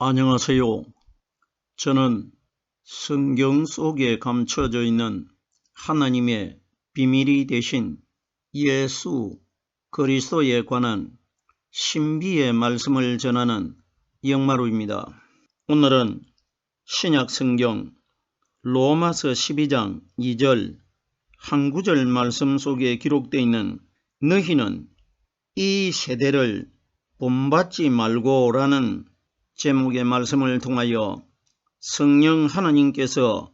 안녕하세요. 저는 성경 속에 감춰져 있는 하나님의 비밀이 되신 예수 그리스도에 관한 신비의 말씀을 전하는 영마루입니다. 오늘은 신약 성경 로마서 12장 2절 한 구절 말씀 속에 기록되어 있는 너희는 이 세대를 본받지 말고라는 제목의 말씀을 통하여 성령 하나님께서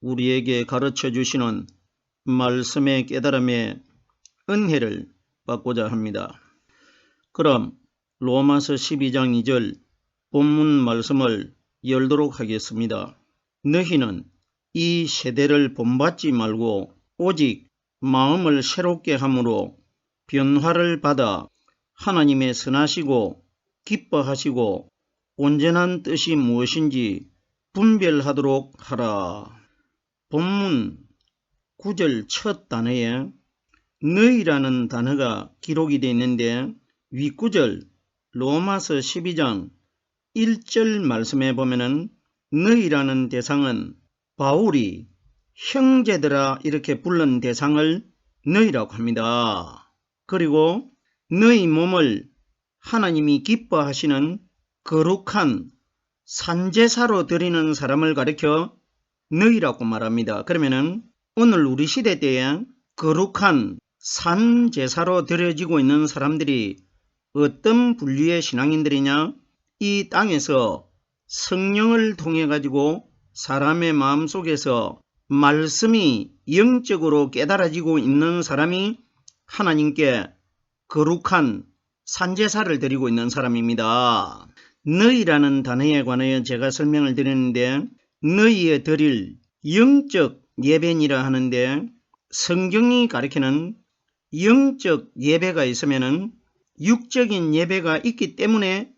우리에게 가르쳐 주시는 말씀의 깨달음의 은혜를 받고자 합니다. 그럼 로마서 12장 2절 본문 말씀을 열도록 하겠습니다. 너희는 이 세대를 본받지 말고 오직 마음을 새롭게 함으로 변화를 받아 하나님의 선하시고 기뻐하시고 온전한 뜻이 무엇인지 분별하도록 하라. 본문 9절 첫 단어에 너희라는 단어가 기록이 되어 있는데 윗구절 로마서 12장 1절 말씀에 보면은 너희라는 대상은 바울이 형제들아 이렇게 불른 대상을 너희라고 합니다. 그리고 너희 몸을 하나님이 기뻐하시는 거룩한 산제사로 드리는 사람을 가리켜 너희라고 말합니다. 그러면은 오늘 우리 시대 때에 거룩한 산제사로 드려지고 있는 사람들이 어떤 분류의 신앙인들이냐? 이 땅에서 성령을 통해 가지고 사람의 마음 속에서 말씀이 영적으로 깨달아지고 있는 사람이 하나님께 거룩한 산제사를 드리고 있는 사람입니다. 너희라는 단어에 관하여 제가 설명을 드렸는데 너희의 드릴 영적 예배니라 하는데 성경이 가리키는 영적 예배가 있으면 육적인 예배가 있기 때문에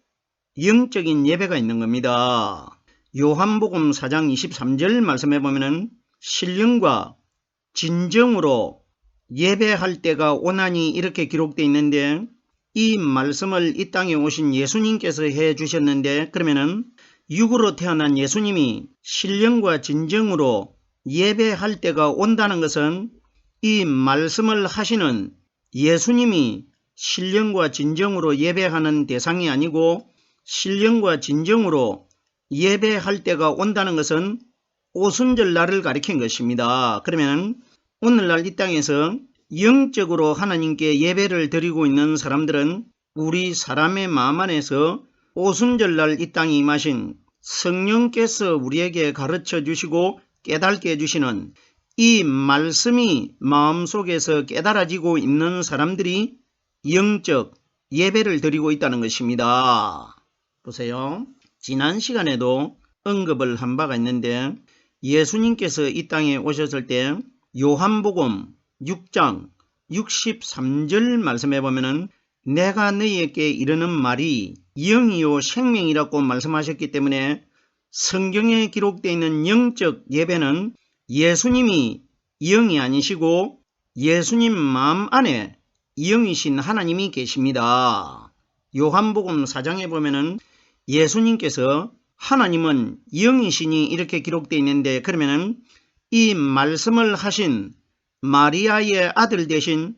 영적인 예배가 있는 겁니다. 요한복음 4장 23절 말씀해 보면은 신령과 진정으로 예배할 때가 오나니 이렇게 기록되어 있는데 이 말씀을 이 땅에 오신 예수님께서 해 주셨는데 그러면은 육으로 태어난 예수님이 신령과 진정으로 예배할 때가 온다는 것은 이 말씀을 하시는 예수님이 신령과 진정으로 예배하는 대상이 아니고 신령과 진정으로 예배할 때가 온다는 것은 오순절 날을 가리킨 것입니다. 그러면 오늘날 이 땅에서 영적으로 하나님께 예배를 드리고 있는 사람들은 우리 사람의 마음 안에서 오순절날 이 땅에 임하신 성령께서 우리에게 가르쳐 주시고 깨닫게 해주시는 이 말씀이 마음속에서 깨달아지고 있는 사람들이 영적 예배를 드리고 있다는 것입니다. 보세요. 지난 시간에도 언급을 한 바가 있는데 예수님께서 이 땅에 오셨을 때 요한복음 6장 63절 말씀해 보면은 내가 너희에게 이르는 말이 영이요 생명이라고 말씀하셨기 때문에 성경에 기록되어 있는 영적 예배는 예수님이 영이 아니시고 예수님 마음 안에 영이신 하나님이 계십니다. 요한복음 4장에 보면은 예수님께서 하나님은 영이시니 이렇게 기록되어 있는데 그러면은 이 말씀을 하신 마리아의 아들 대신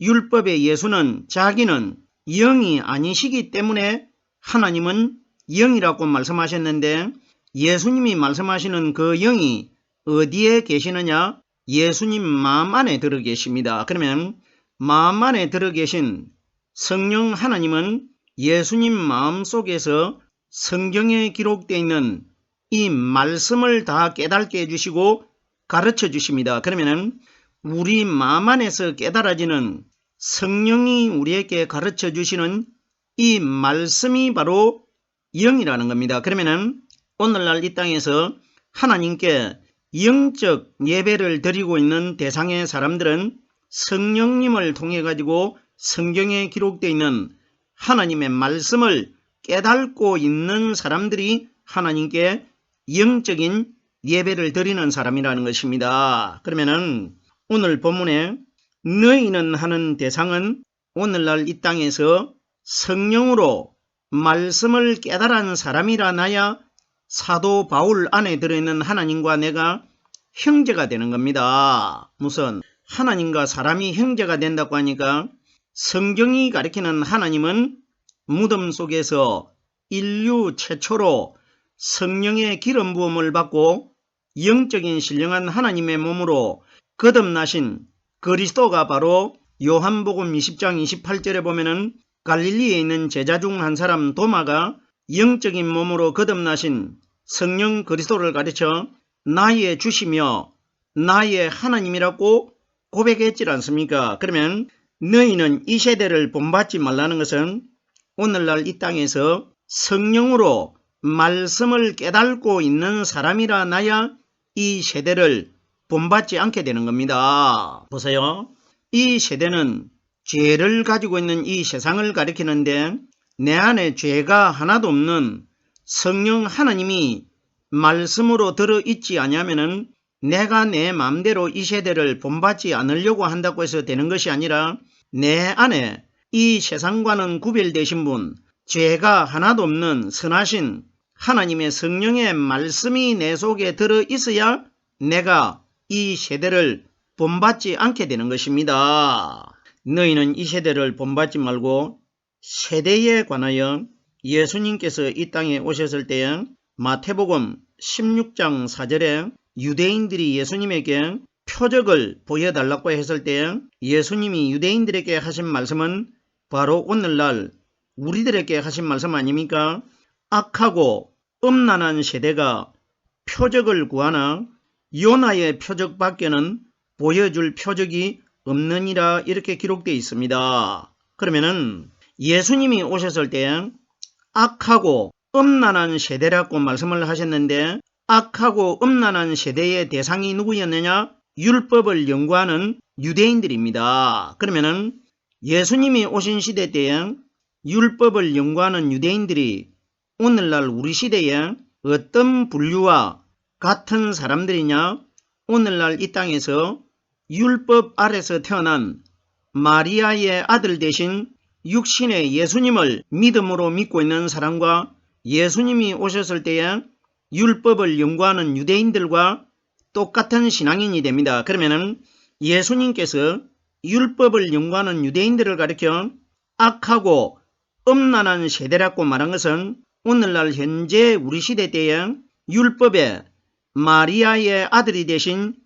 율법의 예수는 자기는 영이 아니시기 때문에 하나님은 영이라고 말씀하셨는데 예수님이 말씀하시는 그 영이 어디에 계시느냐? 예수님 마음 안에 들어 계십니다. 그러면 마음 안에 들어 계신 성령 하나님은 예수님 마음 속에서 성경에 기록되어 있는 이 말씀을 다 깨닫게 해주시고 가르쳐 주십니다. 그러면 우리 마음 안에서 깨달아지는 성령이 우리에게 가르쳐 주시는 이 말씀이 바로 영이라는 겁니다. 그러면은 오늘날 이 땅에서 하나님께 영적 예배를 드리고 있는 대상의 사람들은 성령님을 통해 가지고 성경에 기록되어 있는 하나님의 말씀을 깨닫고 있는 사람들이 하나님께 영적인 예배를 드리는 사람이라는 것입니다. 그러면은 오늘 본문에 너희는 하는 대상은 오늘날 이 땅에서 성령으로 말씀을 깨달은 사람이라 나야 사도 바울 안에 들어있는 하나님과 내가 형제가 되는 겁니다. 무슨 하나님과 사람이 형제가 된다고 하니까 성경이 가리키는 하나님은 무덤 속에서 인류 최초로 성령의 기름 부음을 받고 영적인 신령한 하나님의 몸으로 거듭나신 그리스도가 바로 요한복음 20장 28절에 보면은 갈릴리에 있는 제자 중 한 사람 도마가 영적인 몸으로 거듭나신 성령 그리스도를 가르쳐 나의 주시며 나의 하나님이라고 고백했지 않습니까? 그러면 너희는 이 세대를 본받지 말라는 것은 오늘날 이 땅에서 성령으로 말씀을 깨닫고 있는 사람이라 나야 이 세대를 본받지 않게 되는 겁니다. 보세요. 이 세대는 죄를 가지고 있는 이 세상을 가리키는데 내 안에 죄가 하나도 없는 성령 하나님이 말씀으로 들어 있지 아니하면은 내가 내 마음대로 이 세대를 본받지 않으려고 한다고 해서 되는 것이 아니라 내 안에 이 세상과는 구별되신 분, 죄가 하나도 없는 선하신 하나님의 성령의 말씀이 내 속에 들어 있어야 내가 이 세대를 본받지 않게 되는 것입니다. 너희는 이 세대를 본받지 말고 세대에 관하여 예수님께서 이 땅에 오셨을 때에 마태복음 16장 4절에 유대인들이 예수님에게 표적을 보여달라고 했을 때 예수님이 유대인들에게 하신 말씀은 바로 오늘날 우리들에게 하신 말씀 아닙니까? 악하고 음란한 세대가 표적을 구하나 요나의 표적 밖에는 보여줄 표적이 없느니라 이렇게 기록되어 있습니다. 그러면은 예수님이 오셨을 때 악하고 음란한 세대라고 말씀을 하셨는데 악하고 음란한 세대의 대상이 누구였느냐? 율법을 연구하는 유대인들입니다. 그러면은 예수님이 오신 시대 때에 율법을 연구하는 유대인들이 오늘날 우리 시대에 어떤 분류와 같은 사람들이냐? 오늘날 이 땅에서 율법 아래서 태어난 마리아의 아들 대신 육신의 예수님을 믿음으로 믿고 있는 사람과 예수님이 오셨을 때에 율법을 연구하는 유대인들과 똑같은 신앙인이 됩니다. 그러면은 예수님께서 율법을 연구하는 유대인들을 가리켜 악하고 음란한 세대라고 말한 것은 오늘날 현재 우리 시대 때에 율법에 마리아의 아들이 되신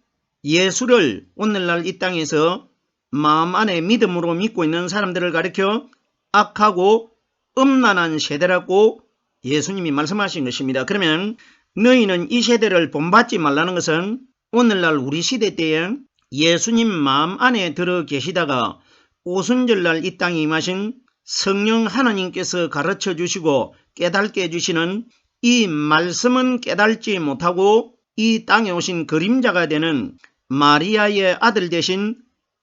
예수를 오늘날 이 땅에서 마음 안에 믿음으로 믿고 있는 사람들을 가리켜 악하고 음란한 세대라고 예수님이 말씀하신 것입니다. 그러면 너희는 이 세대를 본받지 말라는 것은 오늘날 우리 시대 때에 예수님 마음 안에 들어 계시다가 오순절날 이 땅에 임하신 성령 하나님께서 가르쳐 주시고 깨닫게 해주시는 이 말씀은 깨닫지 못하고 이 땅에 오신 그림자가 되는 마리아의 아들 대신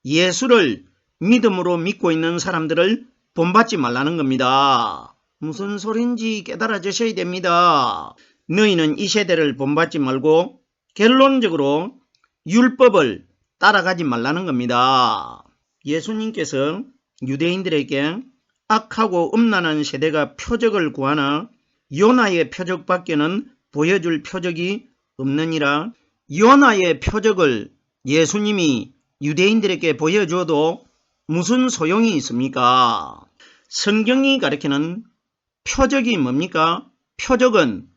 예수를 믿음으로 믿고 있는 사람들을 본받지 말라는 겁니다. 무슨 소린지 깨달아 주셔야 됩니다. 너희는 이 세대를 본받지 말고 결론적으로 율법을 따라가지 말라는 겁니다. 예수님께서 유대인들에게 악하고 음란한 세대가 표적을 구하나 요나의 표적밖에는 보여줄 표적이 없느니라 요나의 표적을 예수님이 유대인들에게 보여줘도 무슨 소용이 있습니까? 성경이 가리키는 표적이 뭡니까? 표적은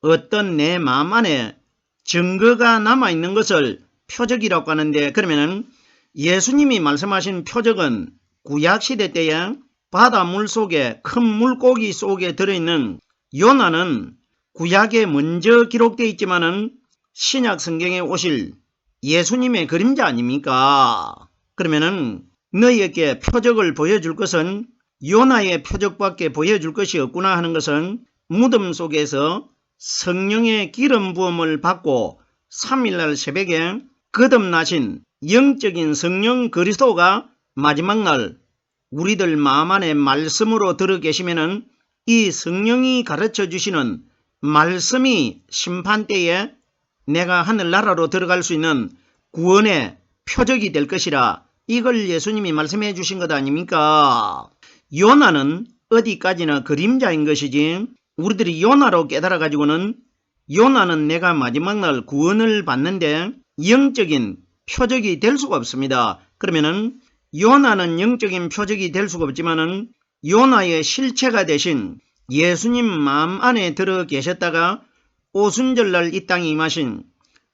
어떤 내 마음 안에 증거가 남아있는 것을 표적이라고 하는데 그러면은 예수님이 말씀하신 표적은 구약시대 때에 바닷물 속에 큰 물고기 속에 들어있는 요나는 구약에 먼저 기록되어 있지만은 신약 성경에 오실 예수님의 그림자 아닙니까? 그러면은 너희에게 표적을 보여줄 것은 요나의 표적밖에 보여줄 것이 없구나 하는 것은 무덤 속에서 성령의 기름 부음을 받고 3일날 새벽에 거듭나신 영적인 성령 그리스도가 마지막 날 우리들 마음 안에 말씀으로 들어 계시면은 이 성령이 가르쳐 주시는 말씀이 심판 때에 내가 하늘나라로 들어갈 수 있는 구원의 표적이 될 것이라 이걸 예수님이 말씀해 주신 것 아닙니까? 요나는 어디까지나 그림자인 것이지 우리들이 요나로 깨달아 가지고는 요나는 내가 마지막 날 구원을 받는데 영적인 표적이 될 수가 없습니다. 그러면은 요나는 영적인 표적이 될 수가 없지만은 요나의 실체가 되신 예수님 마음 안에 들어 계셨다가 오순절날 이 땅에 임하신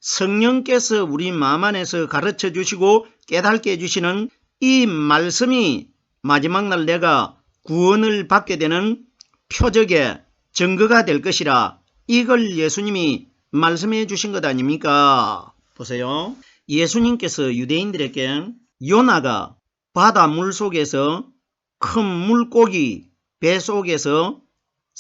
성령께서 우리 마음 안에서 가르쳐 주시고 깨닫게 해주시는 이 말씀이 마지막 날 내가 구원을 받게 되는 표적의 증거가 될 것이라 이걸 예수님이 말씀해 주신 것 아닙니까? 보세요. 예수님께서 유대인들에게 요나가 바다 물 속에서 큰 물고기 배 속에서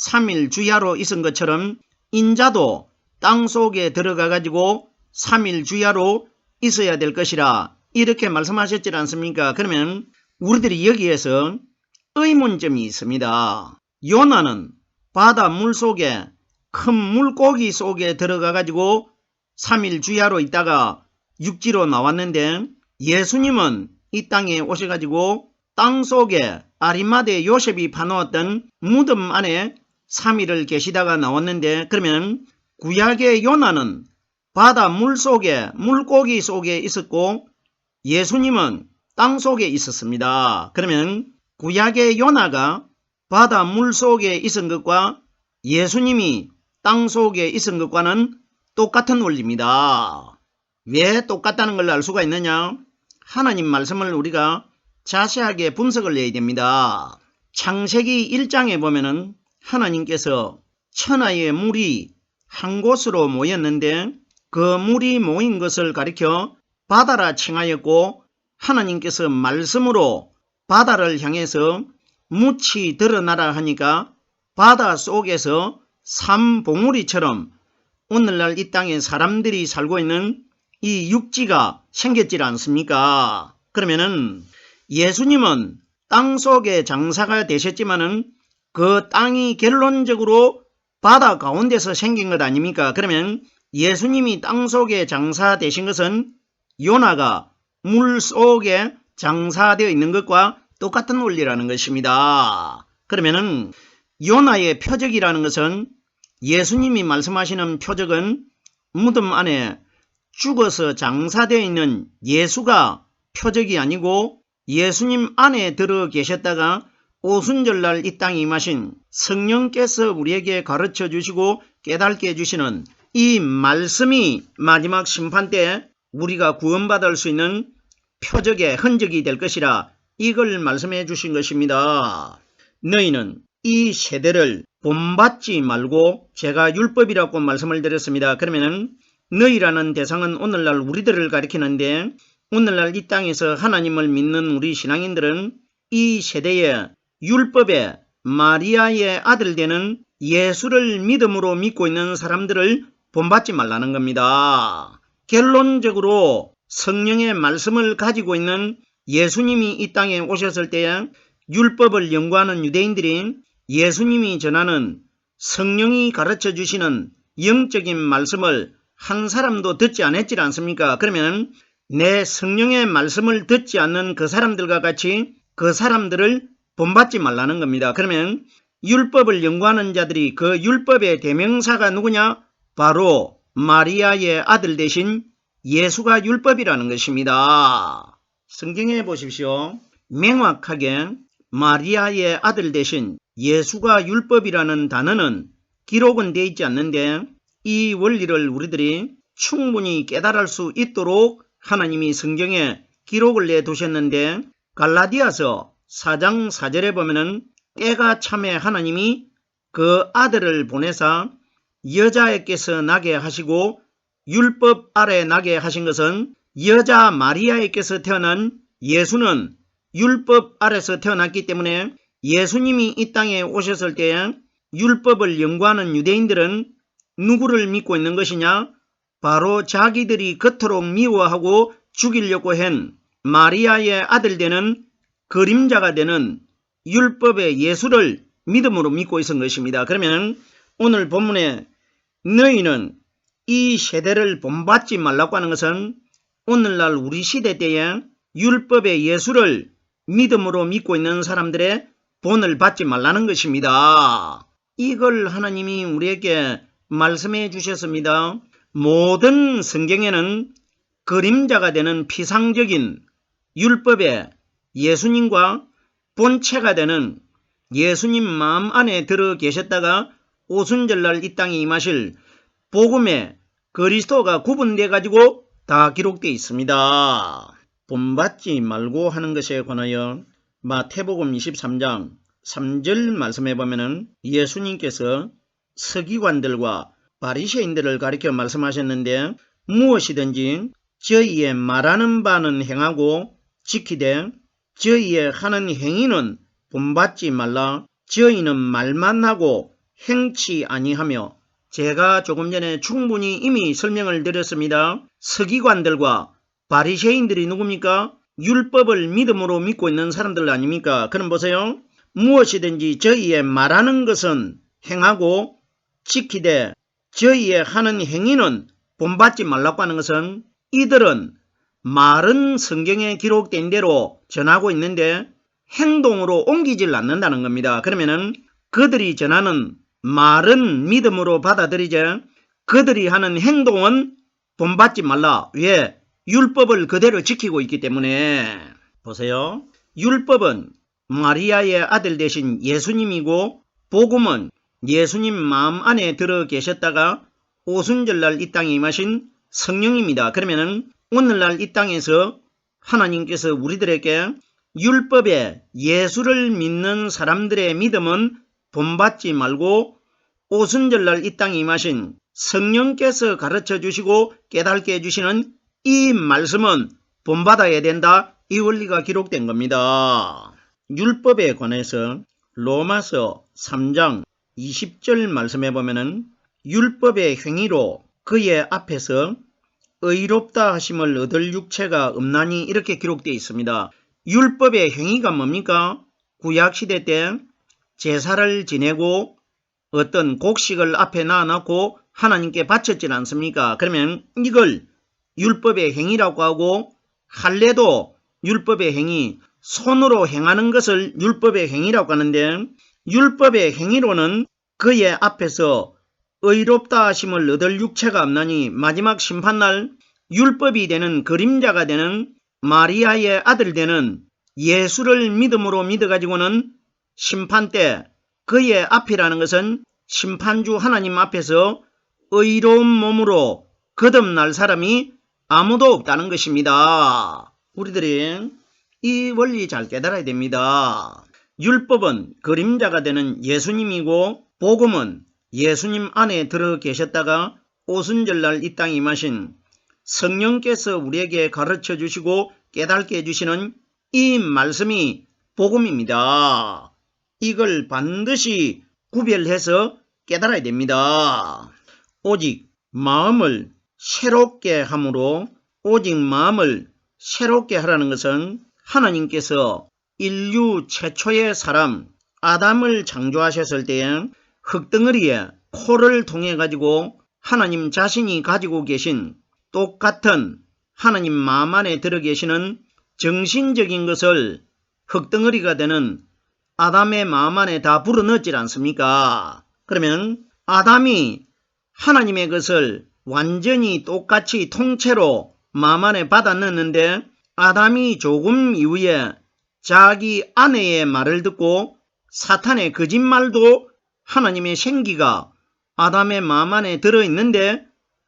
3일 주야로 있은 것처럼 인자도 땅 속에 들어가 가지고 3일 주야로 있어야 될 것이라 이렇게 말씀하셨지 않습니까? 그러면 우리들이 여기에서 의문점이 있습니다. 요나는 바다 물 속에 큰 물고기 속에 들어가 가지고 3일 주야로 있다가 육지로 나왔는데 예수님은 이 땅에 오셔 가지고 땅 속에 아리마대 요셉이 파놓았던 무덤 안에 3일을 계시다가 나왔는데 그러면 구약의 요나는 바다 물 속에 물고기 속에 있었고 예수님은 땅 속에 있었습니다. 그러면 구약의 요나가 바다 물 속에 있은 것과 예수님이 땅 속에 있은 것과는 똑같은 원리입니다. 왜 똑같다는 걸 알 수가 있느냐? 하나님 말씀을 우리가 자세하게 분석을 해야 됩니다. 창세기 1장에 보면은 하나님께서 천하의 물이 한 곳으로 모였는데 그 물이 모인 것을 가리켜 바다라 칭하였고 하나님께서 말씀으로 바다를 향해서 묻이 드러나라 하니까 바다 속에서 삼봉우리처럼 오늘날 이 땅에 사람들이 살고 있는 이 육지가 생겼질 않습니까? 그러면은 예수님은 땅 속에 장사가 되셨지만은 그 땅이 결론적으로 바다 가운데서 생긴 것 아닙니까? 그러면 예수님이 땅 속에 장사되신 것은 요나가 물 속에 장사되어 있는 것과 똑같은 원리라는 것입니다. 그러면은 요나의 표적이라는 것은 예수님이 말씀하시는 표적은 무덤 안에 죽어서 장사되어 있는 예수가 표적이 아니고 예수님 안에 들어 계셨다가 오순절날 이 땅에 임하신 성령께서 우리에게 가르쳐 주시고 깨닫게 해주시는 이 말씀이 마지막 심판 때 우리가 구원받을 수 있는 표적의 흔적이 될 것이라 이걸 말씀해 주신 것입니다. 너희는 이 세대를 본받지 말고 제가 율법이라고 말씀을 드렸습니다. 그러면 너희라는 대상은 오늘날 우리들을 가리키는데 오늘날 이 땅에서 하나님을 믿는 우리 신앙인들은 이 세대의 율법의 마리아의 아들 되는 예수를 믿음으로 믿고 있는 사람들을 본받지 말라는 겁니다. 결론적으로 성령의 말씀을 가지고 있는 예수님이 이 땅에 오셨을 때에 율법을 연구하는 유대인들이 예수님이 전하는 성령이 가르쳐 주시는 영적인 말씀을 한 사람도 듣지 않았지 않습니까? 그러면 내 성령의 말씀을 듣지 않는 그 사람들과 같이 그 사람들을 본받지 말라는 겁니다. 그러면 율법을 연구하는 자들이 그 율법의 대명사가 누구냐? 바로 마리아의 아들 대신 예수가 율법이라는 것입니다. 성경에 보십시오. 명확하게 마리아의 아들 대신 예수가 율법이라는 단어는 기록은 되어 있지 않는데 이 원리를 우리들이 충분히 깨달을 수 있도록 하나님이 성경에 기록을 내두셨는데 갈라디아서 4장 4절에 보면은 때가 참에 하나님이 그 아들을 보내사 여자에게서 나게 하시고 율법 아래 나게 하신 것은 여자 마리아에게서 태어난 예수는 율법 아래서 태어났기 때문에 예수님이 이 땅에 오셨을 때 율법을 연구하는 유대인들은 누구를 믿고 있는 것이냐? 바로 자기들이 그토록 미워하고 죽이려고 한 마리아의 아들 되는 그림자가 되는 율법의 예수를 믿음으로 믿고 있은 것입니다. 그러면 오늘 본문에 너희는 이 세대를 본받지 말라고 하는 것은 오늘날 우리 시대 때에 율법의 예수를 믿음으로 믿고 있는 사람들의 본을 받지 말라는 것입니다. 이걸 하나님이 우리에게 말씀해 주셨습니다. 모든 성경에는 그림자가 되는 피상적인 율법에 예수님과 본체가 되는 예수님 마음 안에 들어 계셨다가 오순절날 이 땅에 임하실 복음의 그리스도가 구분돼 가지고 다 기록되어 있습니다. 본받지 말고 하는 것에 관하여 마태복음 23장 3절 말씀해 보면은 예수님께서 서기관들과 바리새인들을 가리켜 말씀하셨는데 무엇이든지 저희의 말하는 바는 행하고 지키되 저희의 하는 행위는 본받지 말라 저희는 말만 하고 행치 아니하며 제가 조금 전에 충분히 이미 설명을 드렸습니다. 서기관들과 바리새인들이 누굽니까? 율법을 믿음으로 믿고 있는 사람들 아닙니까? 그럼 보세요. 무엇이든지 저희의 말하는 것은 행하고 지키되 저희의 하는 행위는 본받지 말라고 하는 것은 이들은 말은 성경에 기록된 대로 전하고 있는데 행동으로 옮기질 않는다는 겁니다. 그러면은 그들이 전하는 말은 믿음으로 받아들이죠. 그들이 하는 행동은 본받지 말라. 왜? 율법을 그대로 지키고 있기 때문에 보세요. 율법은 마리아의 아들 대신 예수님이고 복음은 예수님 마음 안에 들어 계셨다가 오순절날 이 땅에 임하신 성령입니다. 그러면은 오늘날 이 땅에서 하나님께서 우리들에게 율법에 예수를 믿는 사람들의 믿음은 본받지 말고 오순절날 이 땅에 임하신 성령께서 가르쳐 주시고 깨닫게 해주시는 이 말씀은 본받아야 된다. 이 원리가 기록된 겁니다. 율법에 관해서 로마서 3장 20절 말씀해 보면은 율법의 행위로 그의 앞에서 의롭다 하심을 얻을 육체가 없나니 이렇게 기록되어 있습니다. 율법의 행위가 뭡니까? 구약시대 때 제사를 지내고 어떤 곡식을 앞에 놔놓고 하나님께 바쳤지 않습니까? 그러면 이걸 율법의 행위라고 하고 할례도 율법의 행위, 손으로 행하는 것을 율법의 행위라고 하는데 율법의 행위로는 그의 앞에서 의롭다 하심을 얻을 육체가 없나니 마지막 심판날 율법이 되는 그림자가 되는 마리아의 아들 되는 예수를 믿음으로 믿어가지고는 심판 때 그의 앞이라는 것은 심판주 하나님 앞에서 의로운 몸으로 거듭날 사람이 아무도 없다는 것입니다. 우리들이 이 원리 잘 깨달아야 됩니다. 율법은 그림자가 되는 예수님이고 복음은 예수님 안에 들어 계셨다가 오순절날 이 땅에 임하신 성령께서 우리에게 가르쳐 주시고 깨닫게 해주시는 이 말씀이 복음입니다. 이걸 반드시 구별해서 깨달아야 됩니다. 오직 마음을 새롭게 함으로 오직 마음을 새롭게 하라는 것은 하나님께서 인류 최초의 사람 아담을 창조하셨을 때에 흙덩어리에 코를 통해 가지고 하나님 자신이 가지고 계신 똑같은 하나님 마음 안에 들어 계시는 정신적인 것을 흙덩어리가 되는 아담의 마음 안에 다 불어넣지 않습니까? 그러면 아담이 하나님의 것을 완전히 똑같이 통째로 마음 안에 받아 넣었는데 아담이 조금 이후에 자기 아내의 말을 듣고 사탄의 거짓말도 하나님의 생기가 아담의 마음 안에 들어있는데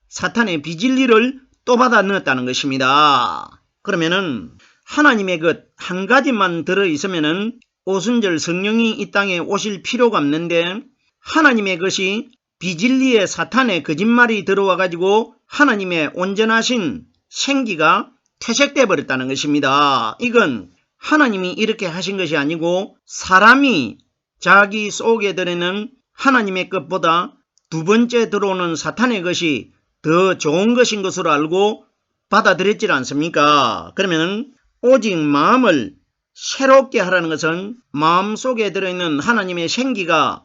사탄의 비진리를 또 받아 넣었다는 것입니다. 그러면은 하나님의 것 한 가지만 들어있으면은 오순절 성령이 이 땅에 오실 필요가 없는데 하나님의 것이 비진리의 사탄의 거짓말이 들어와 가지고 하나님의 온전하신 생기가 퇴색돼 버렸다는 것입니다. 이건 하나님이 이렇게 하신 것이 아니고 사람이 자기 속에 들어있는 하나님의 것보다 두 번째 들어오는 사탄의 것이 더 좋은 것인 것으로 알고 받아들였지 않습니까? 그러면 오직 마음을 새롭게 하라는 것은 마음 속에 들어있는 하나님의 생기가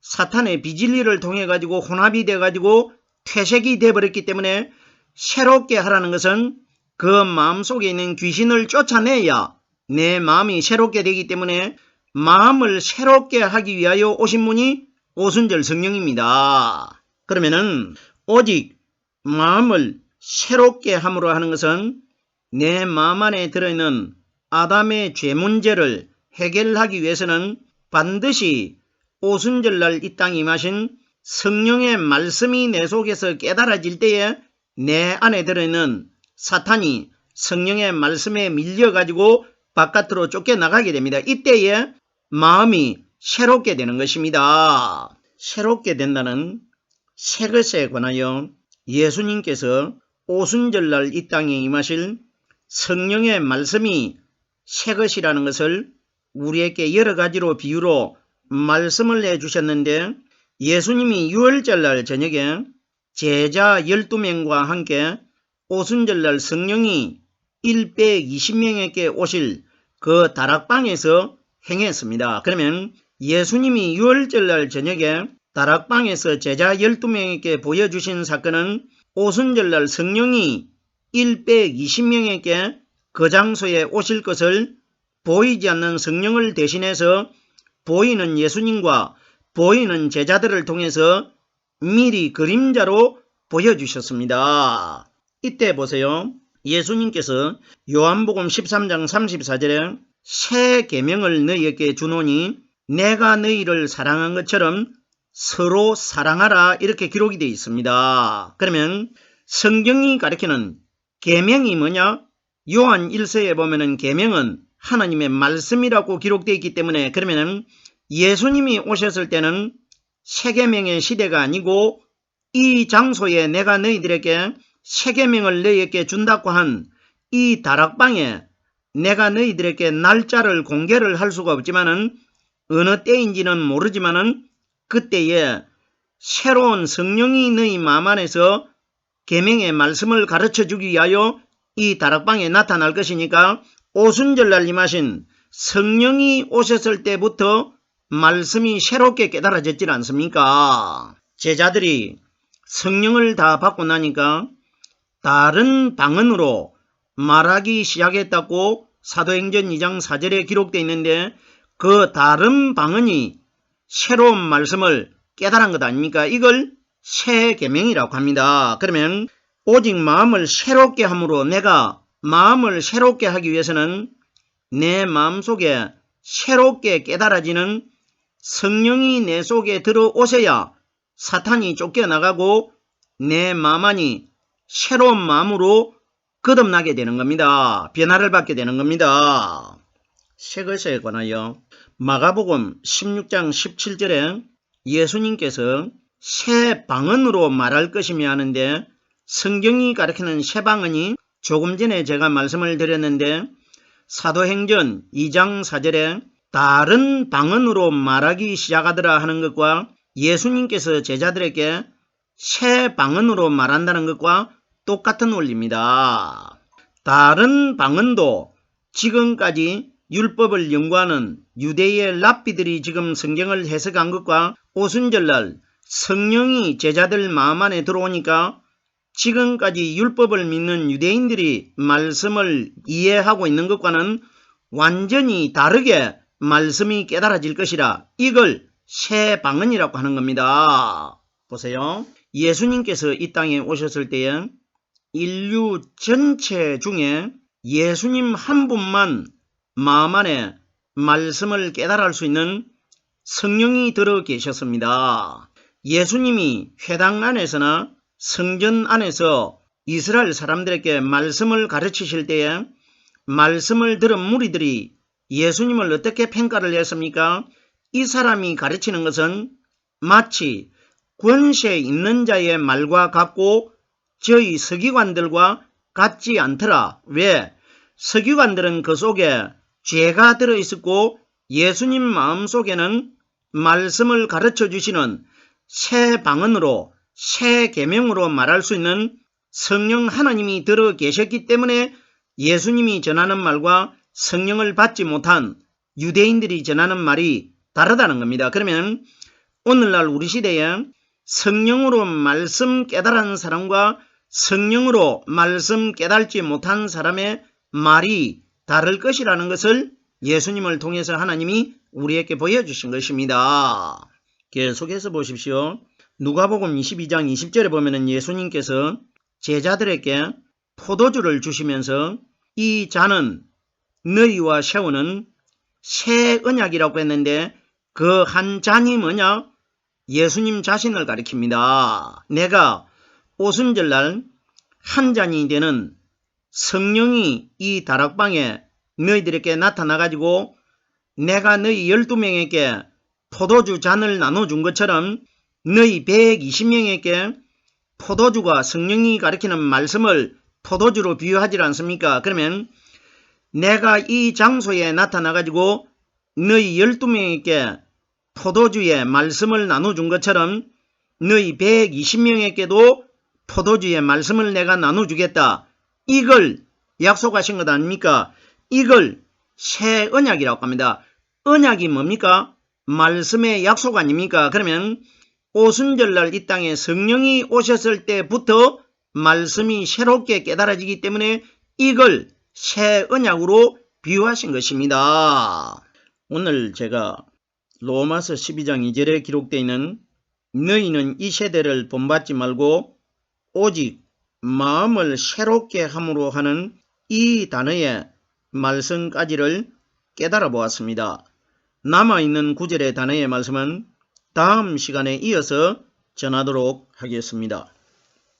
사탄의 비진리를 통해 가지고 혼합이 돼 가지고 퇴색이 돼 버렸기 때문에 새롭게 하라는 것은 그 마음 속에 있는 귀신을 쫓아내야 내 마음이 새롭게 되기 때문에 마음을 새롭게 하기 위하여 오신 분이 오순절 성령입니다. 그러면은 오직 마음을 새롭게 함으로 하는 것은 내 마음 안에 들어있는 아담의 죄 문제를 해결하기 위해서는 반드시 오순절날 이 땅에 임하신 성령의 말씀이 내 속에서 깨달아질 때에 내 안에 들어있는 사탄이 성령의 말씀에 밀려가지고 바깥으로 쫓겨나가게 됩니다. 이때에 마음이 새롭게 되는 것입니다. 새롭게 된다는 새 것에 관하여 예수님께서 오순절날 이 땅에 임하실 성령의 말씀이 새 것이라는 것을 우리에게 여러 가지로 비유로 말씀을 해주셨는데 예수님이 6월절날 저녁에 제자 12명과 함께 오순절날 성령이 120명에게 오실 그 다락방에서 행했습니다. 그러면 예수님이 6월절 날 저녁에 다락방에서 제자 12명에게 보여주신 사건은 오순절 날 성령이 120명에게 그 장소에 오실 것을 보이지 않는 성령을 대신해서 보이는 예수님과 보이는 제자들을 통해서 미리 그림자로 보여주셨습니다. 이때 보세요. 예수님께서 요한복음 13장 34절에 새 계명을 너희에게 주노니 내가 너희를 사랑한 것처럼 서로 사랑하라 이렇게 기록이 되어 있습니다. 그러면 성경이 가리키는 계명이 뭐냐? 요한 1서에 보면은 계명은 하나님의 말씀이라고 기록되어 있기 때문에 그러면은 예수님이 오셨을 때는 세계명의 시대가 아니고 이 장소에 내가 너희들에게 세계명을 너희에게 준다고 한 이 다락방에 내가 너희들에게 날짜를 공개를 할 수가 없지만은 어느 때인지는 모르지만은 그때에 새로운 성령이 너희 마음 안에서 계명의 말씀을 가르쳐 주기 위하여 이 다락방에 나타날 것이니까 오순절날 임하신 성령이 오셨을 때부터 말씀이 새롭게 깨달아졌지 않습니까? 제자들이 성령을 다 받고 나니까 다른 방언으로 말하기 시작했다고 사도행전 2장 4절에 기록되어 있는데 그 다른 방언이 새로운 말씀을 깨달은 것 아닙니까? 이걸 새 계명이라고 합니다. 그러면 오직 마음을 새롭게 함으로 내가 마음을 새롭게 하기 위해서는 내 마음속에 새롭게 깨달아지는 성령이 내 속에 들어오셔야 사탄이 쫓겨나가고 내 마음 안이 새로운 마음으로 거듭나게 되는 겁니다. 변화를 받게 되는 겁니다. 새 것에 관하여 마가복음 16장 17절에 예수님께서 새 방언으로 말할 것이며 하는데 성경이 가르치는 새 방언이 조금 전에 제가 말씀을 드렸는데 사도행전 2장 4절에 다른 방언으로 말하기 시작하더라 하는 것과 예수님께서 제자들에게 새 방언으로 말한다는 것과 똑같은 원리입니다. 다른 방언도 지금까지 율법을 연구하는 유대의 랍비들이 지금 성경을 해석한 것과 오순절날 성령이 제자들 마음 안에 들어오니까 지금까지 율법을 믿는 유대인들이 말씀을 이해하고 있는 것과는 완전히 다르게 말씀이 깨달아질 것이라 이걸 새 방언이라고 하는 겁니다. 보세요. 예수님께서 이 땅에 오셨을 때에 인류 전체 중에 예수님 한 분만 마음 안에 말씀을 깨달을 수 있는 성령이 들어 계셨습니다. 예수님이 회당 안에서나 성전 안에서 이스라엘 사람들에게 말씀을 가르치실 때에 말씀을 들은 무리들이 예수님을 어떻게 평가를 했습니까? 이 사람이 가르치는 것은 마치 권세 있는 자의 말과 같고 저희 서기관들과 같지 않더라. 왜? 서기관들은 그 속에 죄가 들어 있었고 예수님 마음 속에는 말씀을 가르쳐 주시는 새 방언으로 새 계명으로 말할 수 있는 성령 하나님이 들어 계셨기 때문에 예수님이 전하는 말과 성령을 받지 못한 유대인들이 전하는 말이 다르다는 겁니다. 그러면 오늘날 우리 시대에 성령으로 말씀 깨달은 사람과 성령으로 말씀 깨달지 못한 사람의 말이 다를 것이라는 것을 예수님을 통해서 하나님이 우리에게 보여주신 것입니다. 계속해서 보십시오. 누가복음 22장 20절에 보면은 예수님께서 제자들에게 포도주를 주시면서 이 잔은 너희와 세우는 새 언약이라고 했는데 그 한 잔이 뭐냐? 예수님 자신을 가리킵니다. 내가 오순절날 한 잔이 되는 성령이 이 다락방에 너희들에게 나타나가지고 내가 너희 12명에게 포도주 잔을 나눠준 것처럼 너희 120명에게 포도주가 성령이 가리키는 말씀을 포도주로 비유하지 않습니까? 그러면 내가 이 장소에 나타나가지고 너희 12명에게 포도주의 말씀을 나눠준 것처럼 너희 120명에게도 포도주의 말씀을 내가 나눠주겠다. 이걸 약속하신 것 아닙니까? 이걸 새 언약이라고 합니다. 언약이 뭡니까? 말씀의 약속 아닙니까? 그러면 오순절날 이 땅에 성령이 오셨을 때부터 말씀이 새롭게 깨달아지기 때문에 이걸 새 언약으로 비유하신 것입니다. 오늘 제가 로마서 12장 2절에 기록되어 있는 너희는 이 세대를 본받지 말고 오직 마음을 새롭게 함으로 하는 이 단어의 말씀까지를 깨달아 보았습니다. 남아있는 구절의 단어의 말씀은 다음 시간에 이어서 전하도록 하겠습니다.